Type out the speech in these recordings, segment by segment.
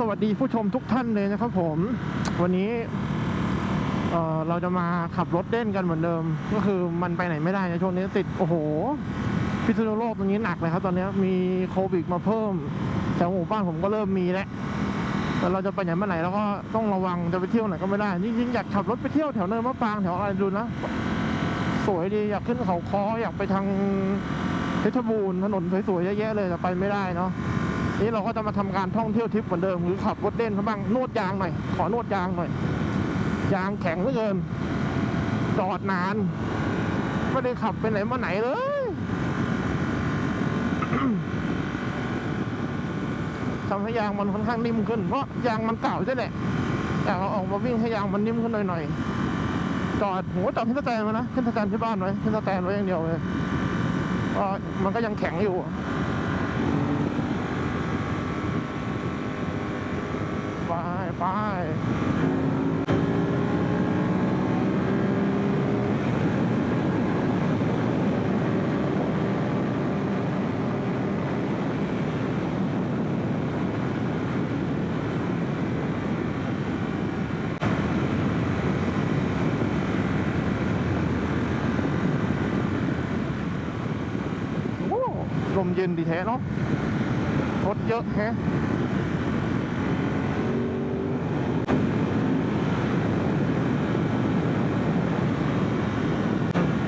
สวัสดีผู้ชมทุกท่านเลยนะครับผม วันนี้เเราจะมาขับรถเล่นกันเหมือนเดิม ก็คือมันไปไหนไม่ได้ในช่วงนี้ติดโอ้โห พิษณุโลกตรงนี้หนักเลยครับ ตอนนี้มีโควิดมาเพิ่มแถวหมู่บ้านผมก็เริ่มมีแล้วแต่เราจะไปไหนมาไหนเราก็ต้องระวังจะไปเที่ยวไหนก็ไม่ได้จริงๆอยากขับรถไปเที่ยวแถวเนินมะปรางแถวอะไรดูนะสวยดีอยากขึ้นเขาคออยากไปทางเพชรบูรณ์ถนนสวยๆเยอะแยะเลยแต่ไปไม่ได้เนาะ นี่เราก็จะมาทำการท่องเที่ยวทริปเหมือนเดิมหรือขับรถเล่นเขาบ้างนวดยางหน่อยขอนวดยางหน่อย ยางแข็งเหลือเกิน จอดนานไม่ได้ขับไปไหนมาไหนเลยทำให้ยางมันค่อนข้างนิ่มขึ้น เพราะยางมันเก่าใช่แหละอยากเอาออกมาวิ่งให้ยางมันนิ่มขึ้นหน่อยๆจอดหัวจอดขึ้นสแตนมานะขึ้นสแตนที่บ้านไว้ขึ้นสแตนไว้อย่างเดียวเลยก็มันก็ยังแข็งอยู่ ไป ไปโอ้ลมเย็นดีแท้เนาะรถเยอะแฮะ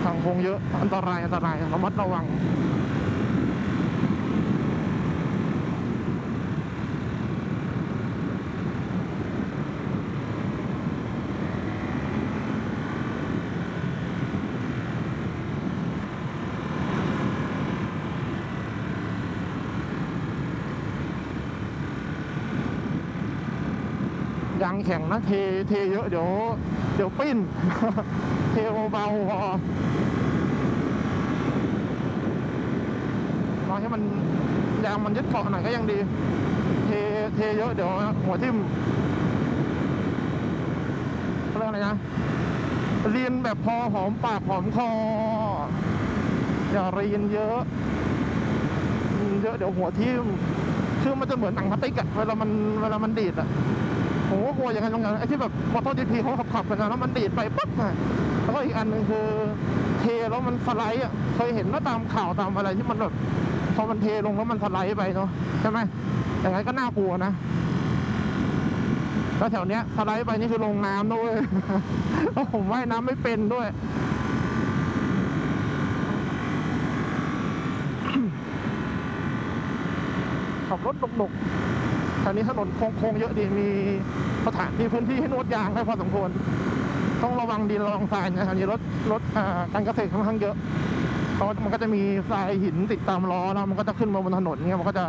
ทางโคงเยอะอันตรายอันตรายระมัดระวังยางแข็งนะเทเทเยอะเดี๋ยว เดี๋ยวปิ้น เทเบาๆพอ อให้มันยางมันยึดเกาะหน่อยก็ยังดี เทเทเยอะเดี๋ยวหัวทิ่มเขาเรียกอะไรนะเรียนแบบพอหอมปากหอมคออย่าเรียนเยอะ เยอะเดี๋ยวหัวทิ่มคือมันจะเหมือนหนังพลาสติกอะเวลามันเวลามันดีดอะผมก็กลัวอย่างนั้นตรงนั้นไอ้ที่แบบมอเตอร์จีพีเขาขับๆกันนะแล้วมันดีดไปปั๊บอะแล้วก็อีกอันหนึ่งคือเทแล้วมันสไลด์อะเคยเห็นว่าตามข่าวตามอะไรที่มันแบบ พอมันเทลงแล้วมันสไลด์ไปเนาะใช่ไหมอย่างนั้นก็น่ากลัวนะแล้วแถวเนี้ยสไลด์ไปนี่คือลงน้ำด้วยแล้วผมว่ายน้ำไม่เป็นด้วยขับรถดกๆแถวนี้ถนนโค้งๆเยอะดี มีสถานที่พื้นที่ให้นวดยางได้พอสมควร ต้องระวังดินระวังทรายนะแถวนี้รถรถการเกษตรค่อนข้างเยอะ เพราะมันก็จะมีทรายหินติดตามล้อแล้วมันก็จะขึ้นมาบนถนนเงี้ยมันก็จะ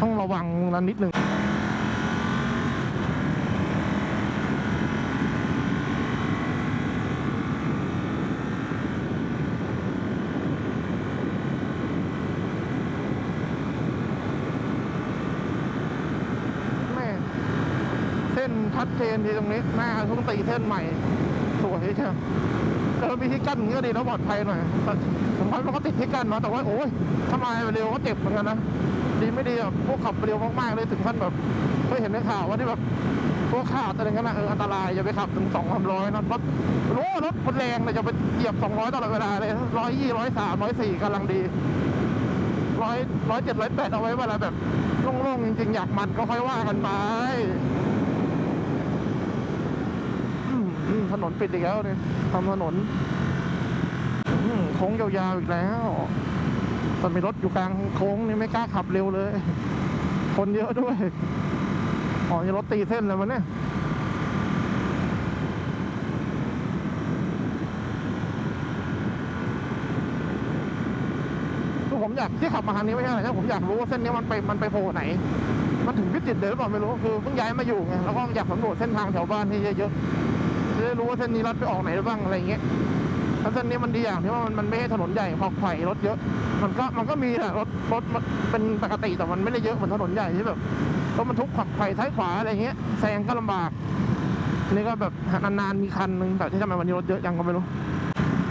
ต้องระวังนั้นนิดหนึ่งแม่เส้นชัดเจนดีตรงนี้หน้าเพิ่งตีเส้นใหม่ สวยเชียว เออมีที่กั้นอย่างนี้ก็ดีแล้วปลอดภัยหน่อยแต่ผมว่ามันก็ติดที่กั้นเนาะแต่ว่าโอ้ยถ้ามเร็วก็เจ็บเหมือนกันนะดีไม่ดีแบบพวกขับเร็วมากๆเลยถึงขั้นแบบเคยเห็นในข่าวว่าที่แบบพวกขาดอะไรเงี้ยนะเอออันตรายอย่าไปขับถึงสองสามร้อยนะรถโอ้รถคนแรงเลยจะไปเหยียบสองร้อยตลอดเวลาเลยร้อยยี่ร้อยสามร้อยสี่กำลังดีร้อยร้อยเจ็ดร้อยแปดเอาไว้เวลาแบบโล่งๆจริงๆอยากมันก็ค่อยว่ากันไปอืมอืม ถนนปิดอีกแล้วเนี่ยทำถนนโค้งยาวๆอีกแล้วตอนมีรถอยู่กลางโค้งนี่ไม่กล้าขับเร็วเลย คนเยอะด้วยอ๋อนี่รถตีเส้นเลยมันเนี่ยคือผมอยากที่ขับมาทางนี้ไม่ใช่อะไรนะผมอยากรู้ว่าเส้นนี้มันไปมันไปโผล่ไหน มันถึงพิจิตรเดินหรือเปล่าไม่รู้คือเพิ่งย้ายมาอยู่ไงแล้วก็อยากสำรวจเส้นทางแถวบ้านที่เยอะๆ จะได้รู้ว่าเส้นนี้รัดไปออกไหนบ้างอะไรอย่างเงี้ยแล้วเส้นนี้มันดีอย่างที่ว่ามันมันไม่ใช่ถนนใหญ่พอไข่รถเยอะ มันก็มันก็มีแหละรถรถเป็นปกติแต่มันไม่ได้เยอะเหมือนถนนใหญ่ที่แบบรถบรรทุกขับไข่ท้ายขวาอะไรเงี้ยแซงก็ลำบากนี่ก็แบบนานๆมีคันหนึงแต่ที่ทำไมวันนี้รถเยอะยังก็ไม่รู้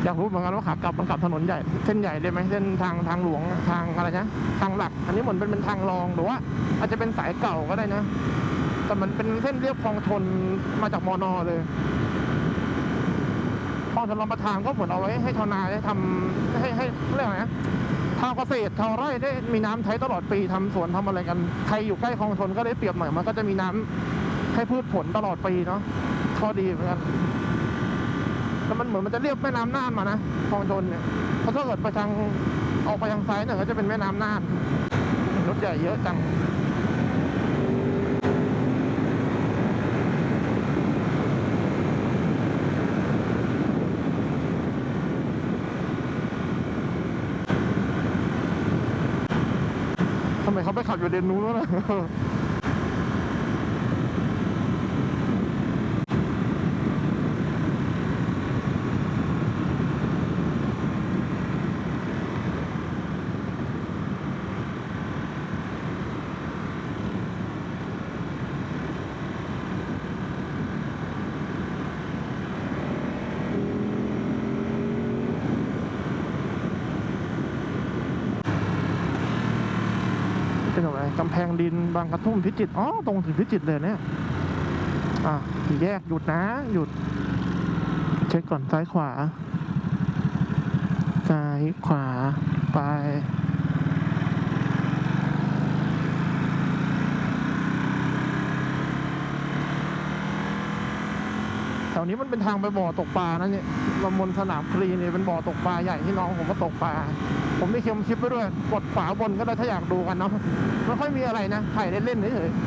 อยากรู้เหมือนกันว่าขากลับมันกลับถนนใหญ่เส้นใหญ่ได้ไหมเส้นทางทางหลวงทางอะไรนะทางหลัก อันนี้เหมือนเป็นเป็นทางรองหรือว่า อาจจะเป็นสายเก่าก็ได้นะ แต่มันเป็นเส้นเรียบคลองชนมาจากมอนอเลย องชลประทานก็เหมือนเอาไว้ให้ชาวนาได้ทำให้ให้เรียกอะไรนะชาวเกษตรชาวไร่ได้มีน้ำใช้ตลอดปีทำสวนทำอะไรกัน ใครอยู่ใกล้คลองชนก็ได้เปรียบหน่อยมันก็จะมีน้ำให้พืชผลตลอดปีเนาะข้อดีเหมือนกันแต่มันเหมือนมันจะเรียบแม่น้ำน่านมานะคลองชนเนี่ยเพราะถ้าเกิดไปทางออกไปทางซ้ายเนี่ยก็จะเป็นแม่น้ำน่านรถใหญ่เยอะจัง ทำไมเขาไปขับอยู่เลนนู้นวะล่ะ เป็นอะไร กำแพงดินบางกระทุ่มพิจิตรอ๋อตรงถึงพิจิตรเลยเนี่ยอะแยกหยุดนะ หยุด เช็คก่อนซ้ายขวา ซ้ายขวาไป วนี้มันเป็นทางไปบ่อตกปลานะเนี่ยลำมนสนามคลีเนี่ยเป็นบ่อตกปลาใหญ่ที่น้องผมมาตกปลา ผมได้เค็มคลิปไปด้วย กดฝาบนก็ได้ถ้าอยากดูกันเนาะ ไม่ค่อยมีอะไรนะ ถ่ายเล่นๆเฉยๆ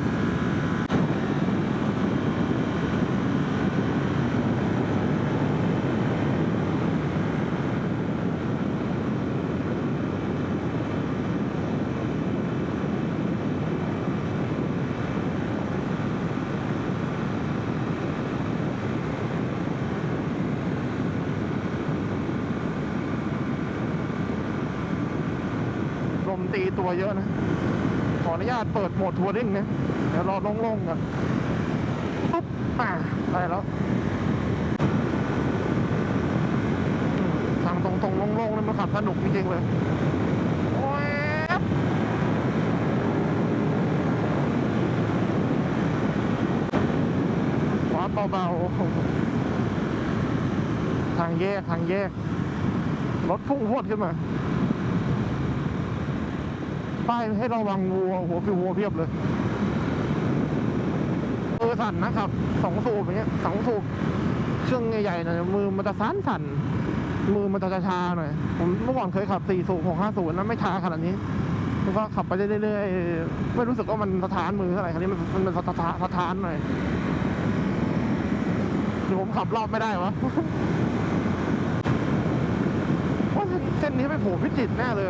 ลม ตัวเยอะนะ ขออนุญาตเปิดโหมดทัวริงนะเดี๋ยวรอโล่งๆกันปุ๊บอ่าได้แล้วทางตรงๆโล่งๆนี่มันขับสนุกจริงๆเลยโอ้ยวัดเบาๆทางแยก ทางแยก รถพุ่งพวดขึ้นมา ป้ายให้ระวังวัวหัวฟิววัวเพียบเลยเออสั่นนะครับสองสูบอย่างเงี้ยสองสูบเครื่องใหญ่ๆหน่อยมือมันจะสั่นสั่นมือมันจะชาๆหน่อยผมเมื่อก่อนเคยขับสี่สูบหกห้าสูบนะไม่ชาขนาดนี้แล้วก็ขับไปเรื่อยๆไม่รู้สึกว่ามันสะท้านมือเท่าไหร่คราวนี้มันมันสะท้านสะท้านหน่อยหรือผมขับรอบไม่ได้วะว่าเส้นนี้ไปโผล่พิจิตรแน่เลย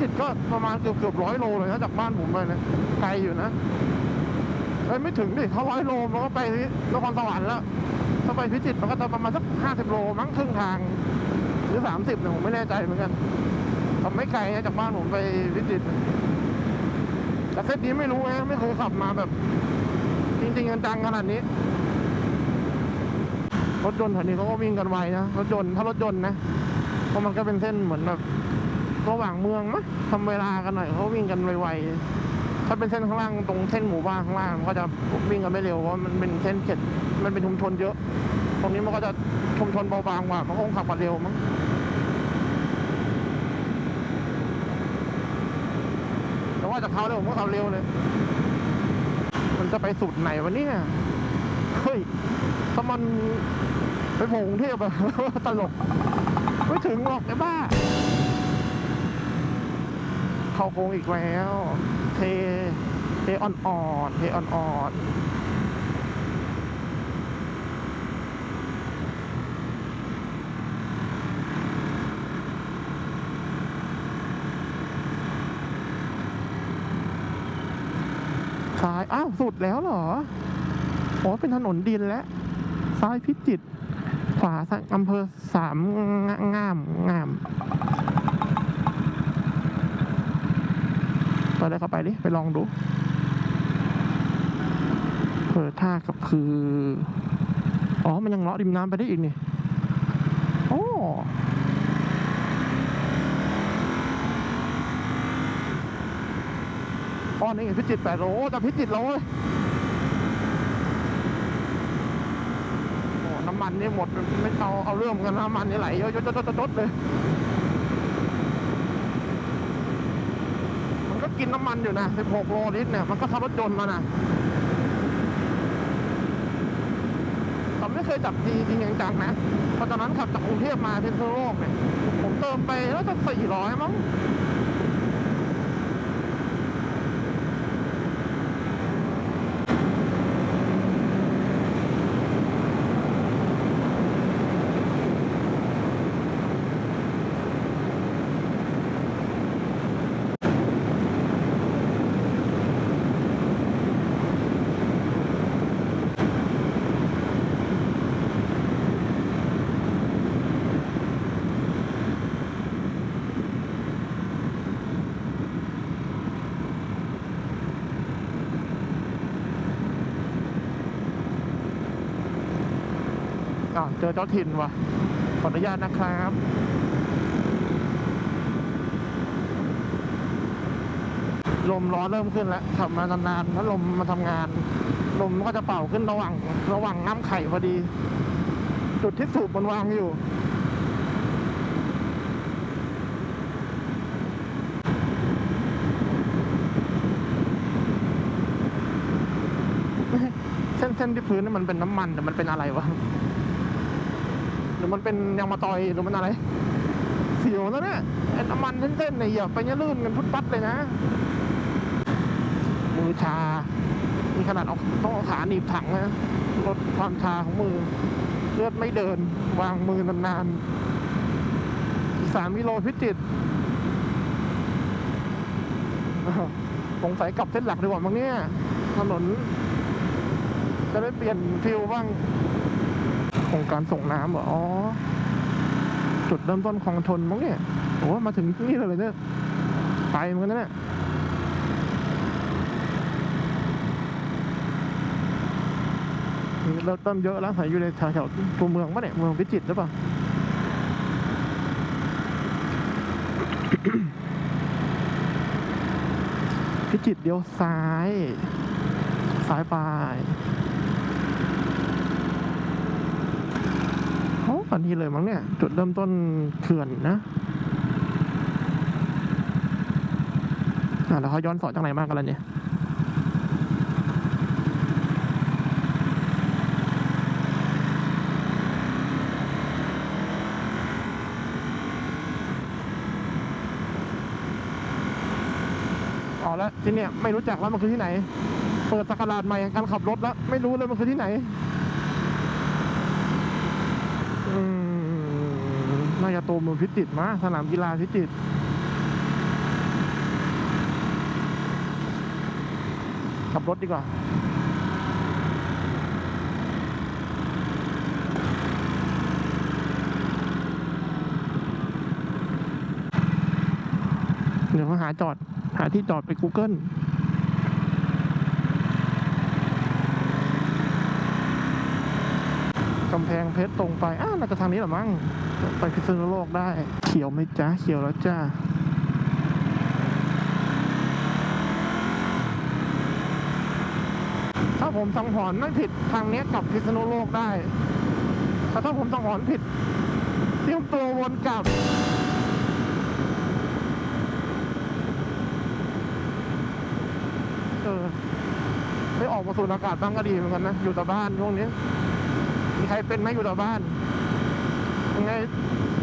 จิตก็ประมาณเกือบเกือบร้อยโลเลยนะจากบ้านผมไปนะไกลอยู่นะเอ้ยไม่ถึงดิถ้าร้อยโลมันก็ไปที่นครสวรรค์แล้วถ้าไปพิจิตรมันก็จะประมาณสักห้าสิบโลมั้งครึ่งทางหรือสามสิบเนี่ยผมไม่แน่ใจเหมือนกันทำไม่ไกลนะจากบ้านผมไปพิจิตรแต่เส้นนี้ไม่รู้นะไม่เคยขับมาแบบ จริงๆจังขนาดนี้รถยนต์แถวนี้เขาก็วิ่งกันไวนะรถยนต์ถ้ารถยนต์นะเพราะมันก็เป็นเส้นเหมือนแบบ ระหว่างเมืองมะทำเวลากันหน่อยเขาวิ่งกันไวๆถ้าเป็นเส้นข้างล่างตรงเส้นหมู่บ้านข้างล่างก็จะวิ่งกันไม่เร็วเพราะมันเป็นเส้นเขตมันเป็นชุมชนเยอะ ตรงนี้มันก็จะชุมชนเบาบางกว่ามันคงขับมาเร็วมั้งแต่ว่าจากเขาเนี่ยผมก็ขับเร็วเลย มันจะไปสุดไหนวะเนี่ยเฮ้ยถ้ามันไปโผล่กรุงเทพอะตลกไม่ถึงหรอกไอ้บ้า เข้าโค้งอีกแล้ว เท เทอ่อนๆเทอ่อนๆซ้าย อ้าว สุดแล้วเหรอ อ๋อ เป็นถนนดินแล้ว ซ้ายพิจิตรขวาอำเภอสามงงามงาม ไปเลยเข้าไปดิ ไปลองดู เปิดท่ากับคือ อ๋อ มันยังเลาะริมน้ำไปได้อีกนี่ โอ้อ้อ๋อนี่พิจิตรแปดโลแต่พิจิตรโลเลยน้ำมันนี่หมดไม่เอาเอาเรื่องกันน้ำมันนี่ไหลเยอะๆๆๆเลย มัน กินน้ำมันอยู่นะ 16 โลลิตรเนี่ย มันก็ขับรถยนต์มานะผมไม่เคยจับดีจริงๆจังนะ เพราะตอนนั้นขับจากกรุงเทพมาพิษณุโลกเนี่ย ผมเติมไปแล้วจะ400มั้ง อ้าวเจอเจ้าถิ่นว่ะ ขออนุญาตนะครับลมร้อนเริ่มขึ้นแล้วขับมานานๆแล้วลมมาทำงาน ลมก็จะเป่าขึ้นระหว่างระหว่างน้ำไข่พอดี จุดที่สูบมันวางอยู่ เส้นเส้นที่พื้นนี่มันเป็นน้ำมันแต่มันเป็นอะไรวะ รือมันเป็นยางมะตอยหรือมันอะไร เสียวแล้วเนี่ยไอ้น้ำมันเส้นๆเนี่ยเหยียบไปเนี่ยลื่นกันพุดปัดเลยนะ มือชา มีขนาดเอาต้องเอาขาหนีบถังนะลดความชาของมือ เลือดไม่เดิน วางมือนานๆอีสามกิโลพิจิตสงสัยกลับเส้นหลักดีกว่ามั้งเนี่ยถนนจะได้เปลี่ยนฟิลบ้าง รงการส่งน้ำเหรออ๋อ จุดเริ่มต้นคลองทนมั้งเนี่ยโอ้มาถึงนี่เลยเนี่ยไปเหมือนกันนะเนี่ยเริ่มต้นเยอะแล้วใส่อยู่ในแถวๆตัวเมืองปะเนี่ยเมืองพิจิตรหรือเปล่าพิจิตรเดียวซ้าย ซ้ายไป อันนี้เลยมั้งเนี่ย จุดเริ่มต้นเขื่อนนะอะแล้วเขาย้อนสอนจากไหนมากกันแล้วเนี่ยอ๋อแล้วที่เนี่ยไม่รู้จักว่ามันคือที่ไหน เปิดสกราชใหม่การขับรถแล้ว ไม่รู้เลยมันคือที่ไหน มน่าจะตัวเมืองพิจิตรมาสนามกีฬาพิจิตรขับรถดีกว่าเดี๋ยวเขาหาจอด หาที่จอดไป Google ำแพงเพชรตรงไปอ้าวน่าจะทางนี้หรอมั้งไปพิษณุโลกได้ เขียวไหมจ้าเขียวแล้วจ้าถ้าผมสังหรณ์ไม่ผิดทางนี้กลับพิษณุโลกได้แต่ถ้าผมสังหรณ์ผิดเตรียมตัววนกลับเออได้ออกมาสูดอากาศบ้างก็ดีเหมือนกันนะ อยู่แต่บ้านช่วงนี้ ใครเป็นไหมอยู่ต่อบ้านยังไง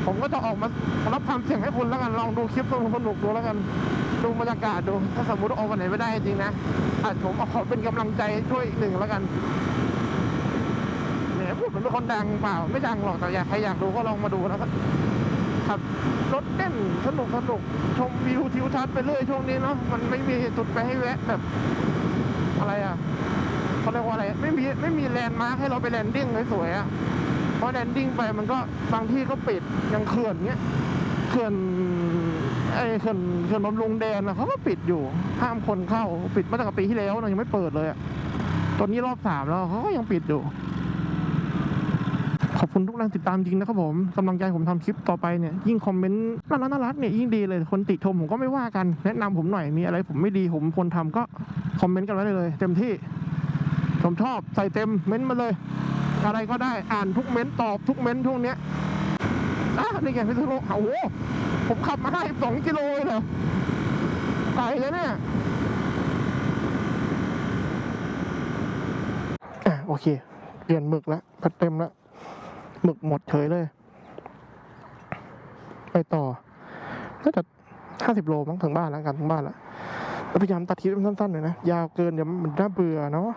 ผมก็จะออกมารับความเสี่ยงให้คุณแล้วกันลองดูคลิปสนุกสนุกๆดูแล้วกันดูบรรยากาศดูถ้าสมมติออกวันไหนไม่ได้จริงนะอาจผมขอเป็นกำลังใจช่วยอีกหนึ่งแล้วกันเนี่ยพูดเหมือนเป็นคนดังเปล่า ไม่ดังหรอกแต่อยากใครอยากดูก็ลองมาดูแล้วก็ขับรถเต้นสนุกสนุกชมวิวทิวทัศน์ไปเรื่อยช่วงนี้เนาะมันไม่มีจุดไปให้แวะแบบ อะไรอะเขาเรียกว่าอะ ไม่มีไม่มีแลนด์มาร์คให้เราไปแลนดิ้งสวยๆอะเพราะแลนดิ้งไปมันก็บางที่ก็ปิดอย่างเขื่อนเงี้ยเขื่อนไอ้เขื่อนเขื่อนบำรุงแดนนะเขาก็ปิดอยู่ห้ามคนเข้าปิดมาตั้งแต่ปีที่แล้วนะยังไม่เปิดเลยอะตอนนี้รอบสามแล้วเขาก็ยังปิดอยู่ ขอบคุณทุกแรงติดตามจริงนะครับผมกำลังใจผมทำคลิปต่อไปเนี่ยยิ่งคอมเมนต์น่ารักน่ารักเนี่ยยิ่งดีเลยคนติชมผมก็ไม่ว่ากัน แนะนำผมหน่อยมีอะไรผมไม่ดีผมควรทำก็คอมเมนต์กันไว้เลย เต็มที่ ผมชอบใส่เต็มเม้นต์มาเลย อะไรก็ได้อ่านทุกเม้นต์ตอบทุกเม้นต์ช่วงเนี้ยอะนี่ไงพิษณุโลกโอ้โหผมขับมาได้สองกิโลเลยเหรอไกลเลยเนี่ยอะโอเค เปลี่ยนหมึกแล้วพัดเต็มแล้วหมึกหมดเฉยเลย ไปต่อน่าจะห้าสิบโลมั้งถึงบ้านแล้วกันถึงบ้านแล้วพยายามตัดคลิปสั้นๆหน่อยนะ ยาวเกินเดี๋ยวมันน่าเบื่อเนาะ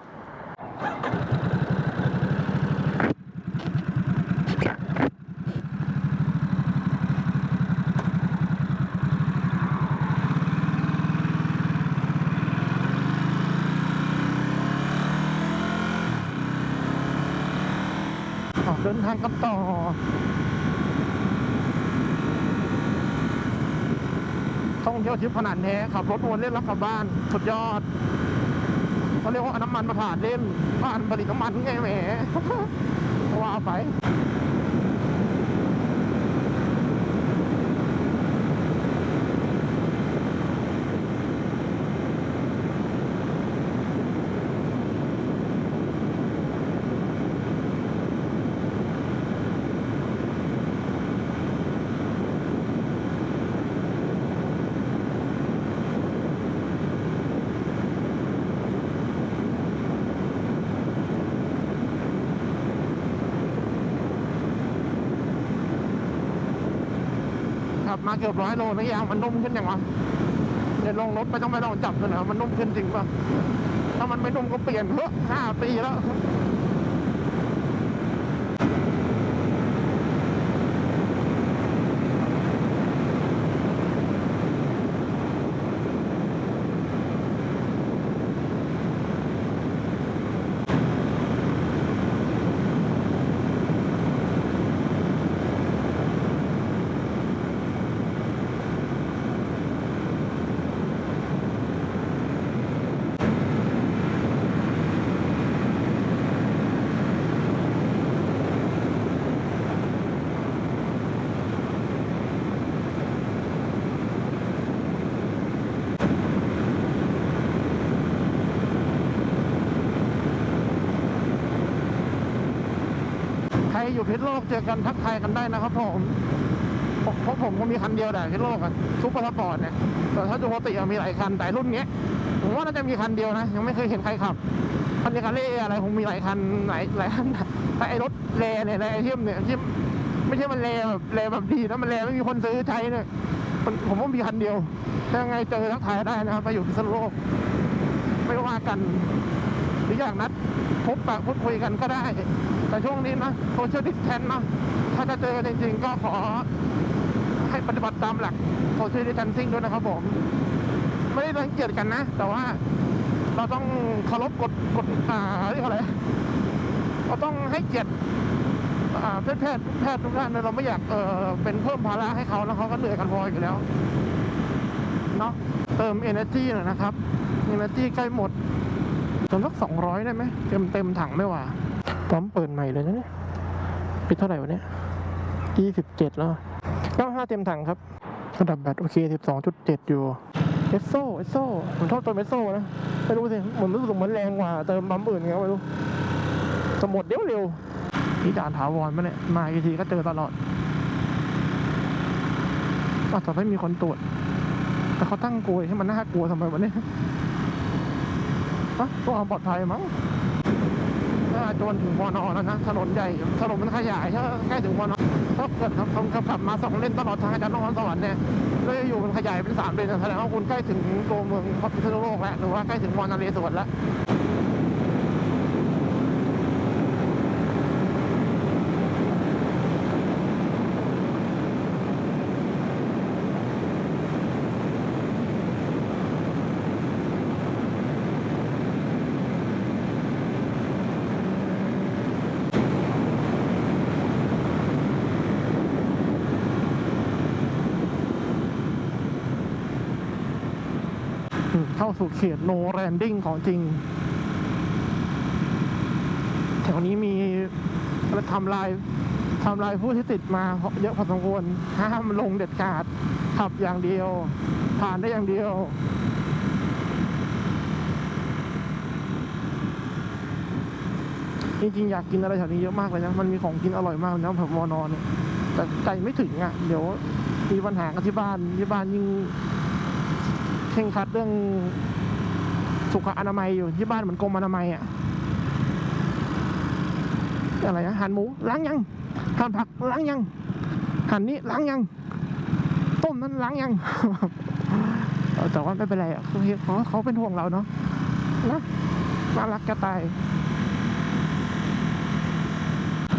ออกเดินทางกันต่อท่องเที่ยวทริปขนาดแท้ขับรถวนเล่นรับกลับบ้าน สุดยอดเขาเรียกว่าน้ำมันมาผ่านเล่นบ้านผลิตน้ำมันไงแหมว่าไป ขับมาเกือบร้อยโลนะยางมันนุ่มขึ้นอย่างวะเดี๋ยวลงรถไปต้องไปลองจับกันนะมันนุ่มขึ้นจริงป่ะถ้ามันไม่นุ่มก็เปลี่ยนเถอะห้าปีแล้ว อยู่พิษโลกเจอกันทักทายกันได้นะครับผมเพราะผมก็มีคันเดียวแต่พิษโลกอะซุปเปอร์สปอร์ตเนี่ยแต่ถ้าดูปกติอะมีหลายคันแต่รุ่นเนี้ยผมว่าน่าจะมีคันเดียวนะ ยังไม่เคยเห็นใครขับคันนี้คันเล่อะไรคงมีหลายคันหลายหลายคันแต่ไอรถแรเนี่ยไอเทียมเนี่ยที่ไม่ใช่มันแรแบบแรแบบดีนะมันแรไม่มีคนซื้อใช้เนี่ยผมว่ามีคันเดียวถ้ายังไงเจอทักทายได้นะครับไปอยู่พิษณุโลกไม่ว่ากัน รืออยากนัดพบปะพูดคุยกันก็ได้ แต่ช่วงนี้นะโซเชียลดิสแทนนะถ้าจะเจอกันจริง ๆ ก็ขอให้ปฏิบัติตามหลักโซเชียลดิสแทนซิ่งด้วยนะครับผม ไม่ได้รังเกียจกันนะ แต่ว่าเราต้องเคารพกฎกฎอ่าเรียกอะไรเราต้องให้เกียรติแพทย์แพทย์ทุกท่านเราไม่อยากเออเป็นเพิ่มภาระให้เขาแล้วเขาก็เหนื่อยกันพออยู่แล้วเนาะเติม energy หน่อยนะครับ energy ใกล้หมด เติมสักสองร้อยได้ไหมเต็มเต็มถังไม่ว่าปั๊มเปิดใหม่เลยนะเนี่ยปิดเท่าไหร่วะเนี่ยยี่สิบเจ็ดแล้วเก้าห้าเต็มถังครับระดับแบตโอเคสิบสองจุดเจ็ดอยู่เอสโซเอสโซผมชอบเติมเอสโซนะไม่รู้สิเหมือนรู้สึกเหมือนแรงกว่าเติมปั๊มอื่นไงไม่รู้จะหมดเร็วเร็วนี่ด่านถาวรมาเนี่ยมาอีกทีก็เจอตลอดอาจจะไม่มีคนตรวจ แต่เขาตั้งกลวยให้มันน่ากลัวทำไมวะเนี่ย ก็ปลอดภัยมั้งถ้าจนถึงมอนอแล้วนะถนนใหญ่ถนนมันขยายถ้าใกล้ถึงมอนอถ้าเกิดขับขับขับมาสองเลนตลอดทางจากนครสวรรค์เนี่ยแล้วอยู่มันขยายเป็นสามเลนแสดงว่าคุณใกล้ถึงตัวเมืองพิษณุโลกแล้วหรือว่าใกล้ถึงมอนาเรศวรแล้ว เข้าสู่เขตโนแรนดิ้งของจริง แถวนี้มีและทำลายทำลายผู้ที่ติดมาเยอะพอสมควรห้ามลงเด็ดขาดขับอย่างเดียว ผ่านได้อย่างเดียวจริงๆอยากกินอะไรแถวนี้เยอะมากเลยนะ มันมีของกินอร่อยมากนะแบบมอนอนเนี่ยแต่ใจไม่ถึงอะ เดี๋ยวมีปัญหากันที่บ้านที่บ้านยิ่ง เข่งครัดเรื่องสุขอนามัยอยู่ที่บ้านเหมือนกรมอนามัยอะอะไรนะหั่นหมูล้างยังหั่นผักล้างยังหั่นนี้ล้างยัง ต้มนั้นล้างยัง แต่ว่าไม่เป็นไรอะเขาเขาเขาเป็นห่วงเราเนาะนะน่ารักจะตาย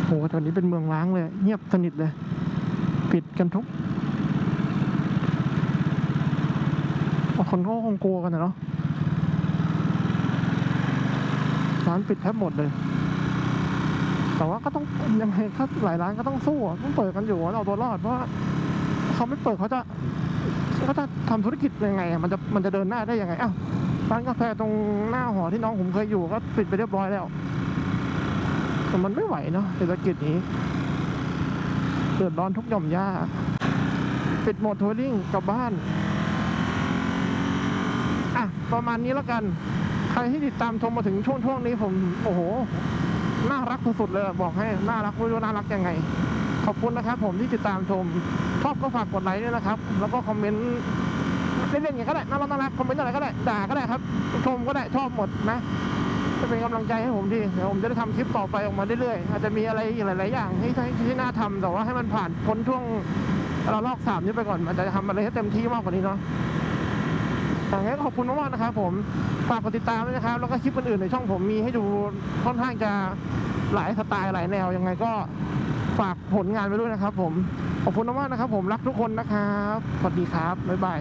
โหตอนนี้เป็นเมืองล้างเลย เงียบสนิทเลย ปิดกันทุก คนก็คงกลัวกันนะเนาะร้านปิดแทบหมดเลย แต่ว่าก็ต้องยังไงก็หลายร้านก็ต้องสู้อะต้องเปิดกันอยู่เอาตัวรอดเพราะเขาไม่เปิดเขาจะเขาจะทำธุรกิจยังไง มันจะมันจะเดินหน้าได้ยังไงอ้าวร้านกาแฟตรงหน้าหอที่น้องผมเคยอยู่ก็ปิดไปเรียบร้อยแล้วแต่มันไม่ไหวเนาะเศรษฐกิจนี้เดือดร้อนทุกหย่อมย่าปิดหมดทัวริ่งกลับบ้าน ประมาณนี้แล้วกัน ใครที่ติดตามชมมาถึงช่วงช่วงนี้ผม โอ้โห น่ารักสุดๆเลย บอกให้ น่ารักไม่รู้น่ารักยังไง ขอบคุณนะครับผมที่ติดตามชม ชอบก็ฝากกดไลค์ด้วยนะครับ แล้วก็คอมเมนต์เล่นๆอย่างก็ได้น่ารักน่ารักคอมเมนต์อะไรก็ได้ ด่าก็ได้ครับ ชมก็ได้ ชอบหมดนะจะเป็นกำลังใจให้ผมทีเดี๋ยวผมจะได้ทำคลิปต่อไปออกมาเรื่อยๆอาจจะมีอะไรอีกหลายๆอย่างที่ที่ที่น่าทำแต่ว่าให้มันผ่านพ้นช่วงเราลอกสามนี้ไปก่อนอาจจะทำอะไรให้เต็มที่มากกว่านี้เนาะ งนี้นขอบคุณมากๆนะครับผม ฝากกดติดตามด้วยนะครับ แล้วก็คลิปอื่นๆในช่องผมมีให้ดูค่อนข้างจะหลายสไตล์หลายแนวยังไงก็ฝากผลงานไปด้วยนะครับผม ขอบคุณมากๆนะครับผมรักทุกคนนะครับ สวัสดีครับ บ๊ายบาย